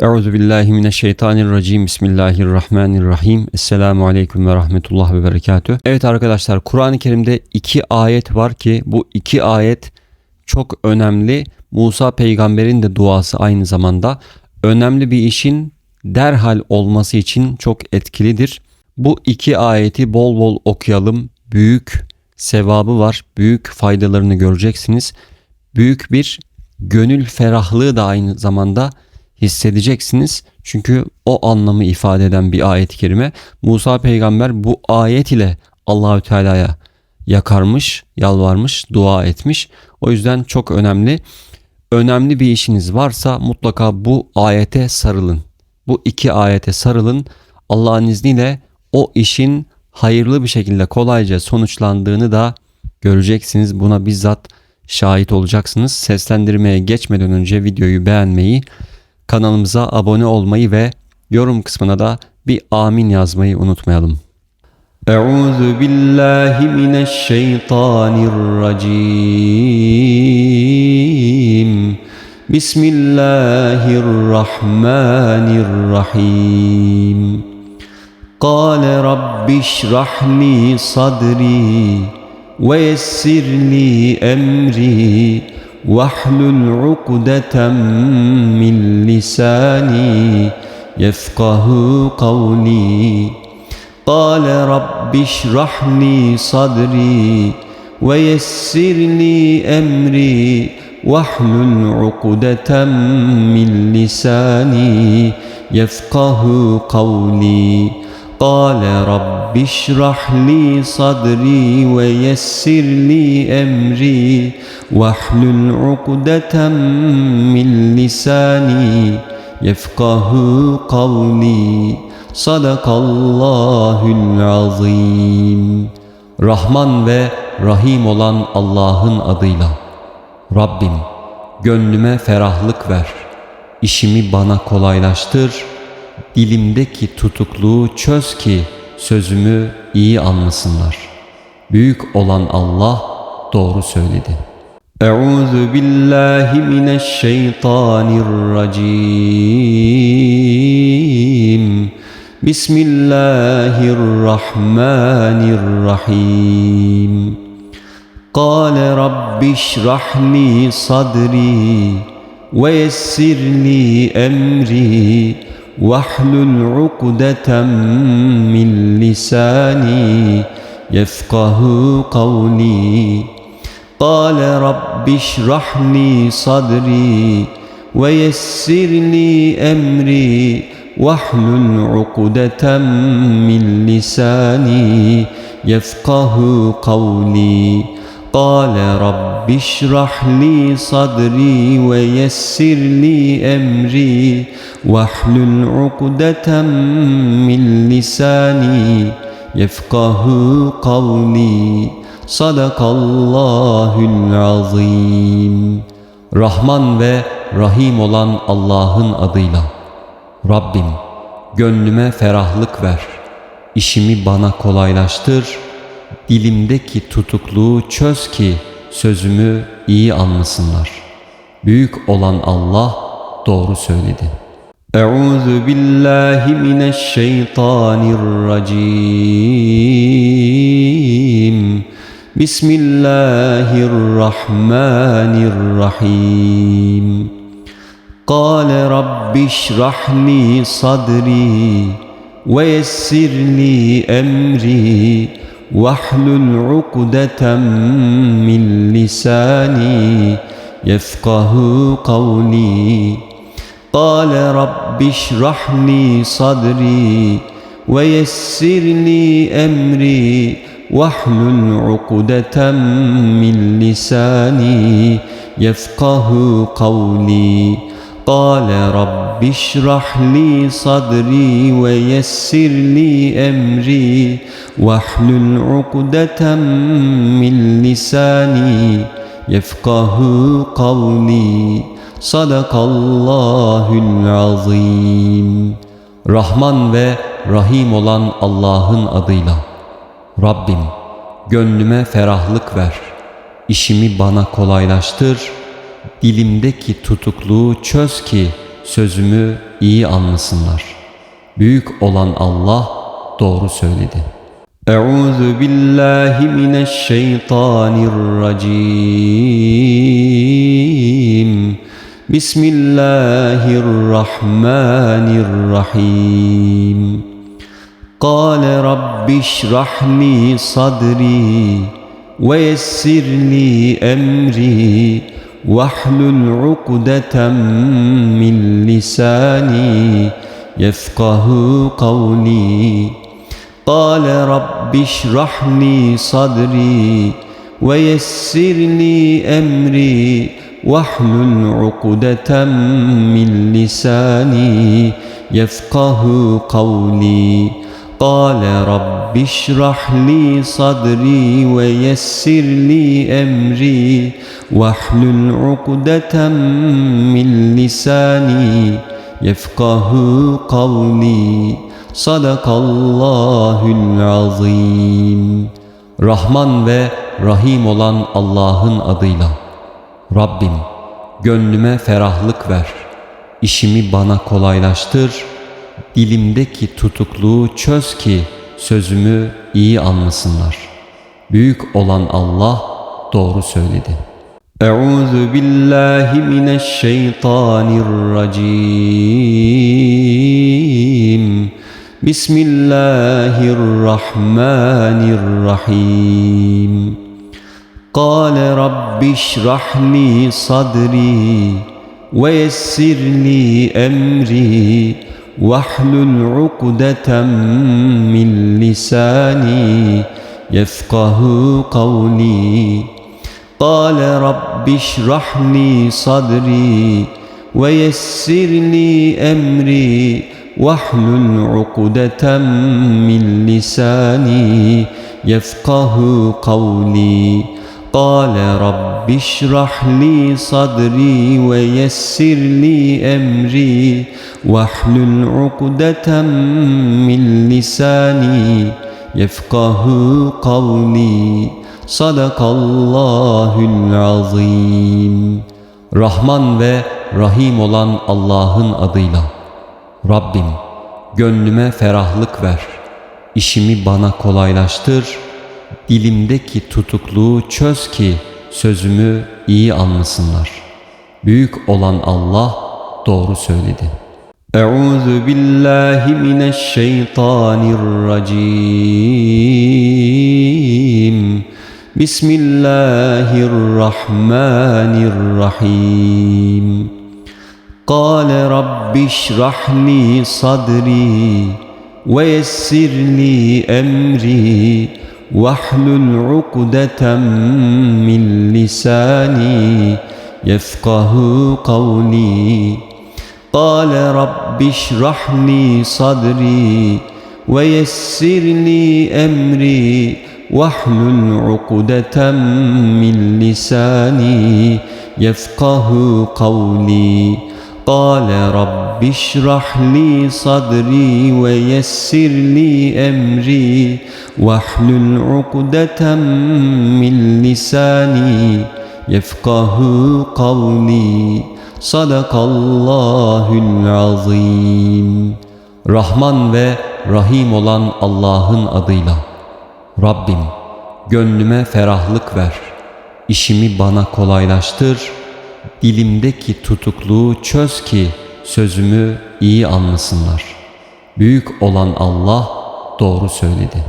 Euzu billahi mineşşeytanirracim. Bismillahirrahmanirrahim. Esselamu aleyküm ve rahmetullah ve berekatüh. Evet arkadaşlar Kur'an-ı Kerim'de iki ayet var ki bu iki ayet çok önemli. Musa peygamberin de duası aynı zamanda önemli bir işin derhal olması için çok etkilidir. Bu iki ayeti bol bol okuyalım. Büyük sevabı var. Büyük faydalarını göreceksiniz. Büyük bir gönül ferahlığı da aynı zamanda hissedeceksiniz. Çünkü o anlamı ifade eden bir ayet-i kerime. Musa peygamber bu ayet ile Allahü Teala'ya yakarmış, yalvarmış, dua etmiş. O yüzden çok önemli. Önemli bir işiniz varsa mutlaka bu ayete sarılın. Bu iki ayete sarılın. Allah'ın izniyle o işin hayırlı bir şekilde kolayca sonuçlandığını da göreceksiniz. Buna bizzat şahit olacaksınız. Seslendirmeye geçmeden önce videoyu beğenmeyi, kanalımıza abone olmayı ve yorum kısmına da bir amin yazmayı unutmayalım. Euzu billahi mineşşeytanirracim. Bismillahirrahmanirrahim. Kale rabbi şrah li sadri ve yessir li emri واحلل عقدة من لساني يفقه قولي. قال رب اشرح لي صدري ويسر لي أمري. واحلل عقدة من لساني يفقه قولي. قال رب Rabbi şrahli sadri ve yessirli emri vahlul ukdeten min lisani yefkahu kavli sadakallahul azim. Rahman ve Rahim olan Allah'ın adıyla. Rabbim gönlüme ferahlık ver. İşimi bana kolaylaştır. Dilimdeki tutukluğu çöz ki sözümü iyi anlasınlar. Büyük olan Allah doğru söyledi. Euzu billahi mineşşeytanirracim. Bismillahirrahmanirrahim. قال رب اشرح لي صدري ويسر لي أمري واحلل عقدة من لساني يفقه قولي. قال رب اشرح لي صدري ويسر لي أمري. واحلل عقدة من لساني يفقه قولي. قال رب اشرح لي صدري ويسر لي أمري واحلل عقدة من لساني يفقه قولي صدق الله العظيم Rahman ve Rahim olan Allah'ın adıyla Rabbim gönlüme ferahlık ver işimi bana kolaylaştır dilimdeki tutukluğu çöz ki sözümü iyi anlasınlar. Büyük olan Allah doğru söyledi. Euzu billahi mineşşeytanirracim. Bismillahirrahmanirrahim. Kale rabbi şrah li sadri ve yessir li emri واحلل عقدة من لساني يفقه قولي. قال رب اشرح لي صدري ويسر لي أمري. واحلل عقدة من لساني يفقه قولي. قال رب اشرح لي صدري ويسر لي أمري واحلل عقدة من لساني يفقه قولي صدق الله العظيم Rahman ve Rahim olan Allah'ın adıyla Rabbim gönlüme ferahlık ver işimi bana kolaylaştır dilimdeki tutukluğu çöz ki sözümü iyi anlasınlar. Büyük olan Allah doğru söyledi. Euzu billahi mineşşeytanirracim. Bismillahirrahmanirrahim. Kale Rabbi şrah li sadri ve yessir li emri واحلل عقدة من لساني يفقه قولي. قال رب اشرح لي صدري ويسر لي أمري. واحلل عقدة من لساني يفقه قولي. قال رب اشرح لي صدري ويسر لي امري واحلل عقدة من لساني يفقه قولي صدق الله العظيم Rahman ve Rahim olan Allah'ın adıyla. Rabbim, gönlüme ferahlık ver. İşimi bana kolaylaştır dilimdeki tutukluğu çöz ki sözümü iyi anlasınlar. Büyük olan Allah doğru söyledi. Euzu billahi mineşşeytanirracim. Bismillahirrahmanirrahim. قال رب اشرح لي صدري ويسر لي أمري واحلل عقدة من لساني يفقه قولي. قال رب اشرح لي صدري ويسر لي أمري. واحلل عقدة من لساني يفقه قولي. قال رب اشرح لي صدري ويسر لي أمري واحلل عقدة من لساني يفقه قولي صدق الله العظيم Rahman ve Rahim olan Allah'ın adıyla. Rabbim, gönlüme ferahlık ver. İşimi bana kolaylaştır. Dilimdeki tutukluğu çöz ki sözümü iyi anlasınlar. Büyük olan Allah doğru söyledi. Euzu billahi mineşşeytanirracim. Bismillahirrahmanirrahim. Kale rabbi şrah li sadri ve yessir li emri واحلل عقدة من لساني يفقه قولي. قال رب اشرح لي صدري ويسر لي أمري. واحلل عقدة من لساني يفقه قولي. قال رب اشرح لي صدري ويسر لي أمري واحلل عقدة من لساني يفقه قولي Sadakallahul azim. Rahman ve Rahim olan Allah'ın adıyla. Rabbim, gönlüme ferahlık ver. İşimi bana kolaylaştır. dilimdeki tutukluğu çöz ki sözümü iyi anlasınlar. Büyük olan Allah doğru söyledi.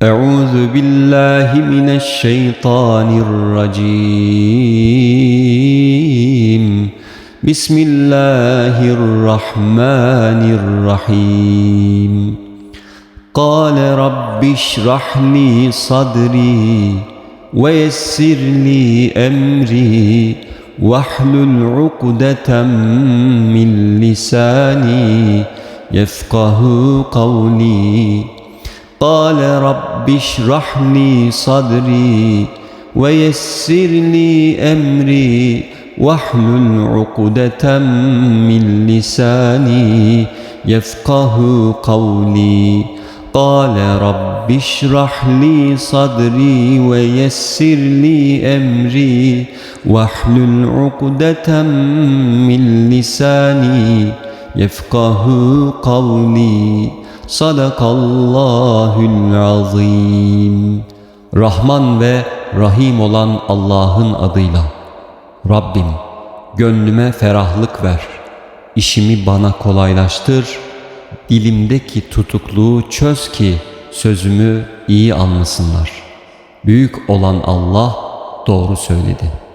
Euzu billahi mineşşeytanirracim. Bismillahirrahmanirrahim. Kale rabbi şrah li sadri ve yessir li emri واحلل عقدة من لساني يفقه قولي. قال رب اشرح لي صدري ويسر لي أمري. واحلل عقدة من لساني يفقه قولي. قال رب اشرح لي صدري ويسر لي أمري واحلل عقدة من لساني يفقه قولي صدق الله العظيم Rahman ve Rahim olan Allah'ın adıyla. Rabbim, gönlüme ferahlık ver. İşimi bana kolaylaştır. Dilimdeki tutukluğu çöz ki sözümü iyi anlasınlar. Büyük olan Allah doğru söyledi.''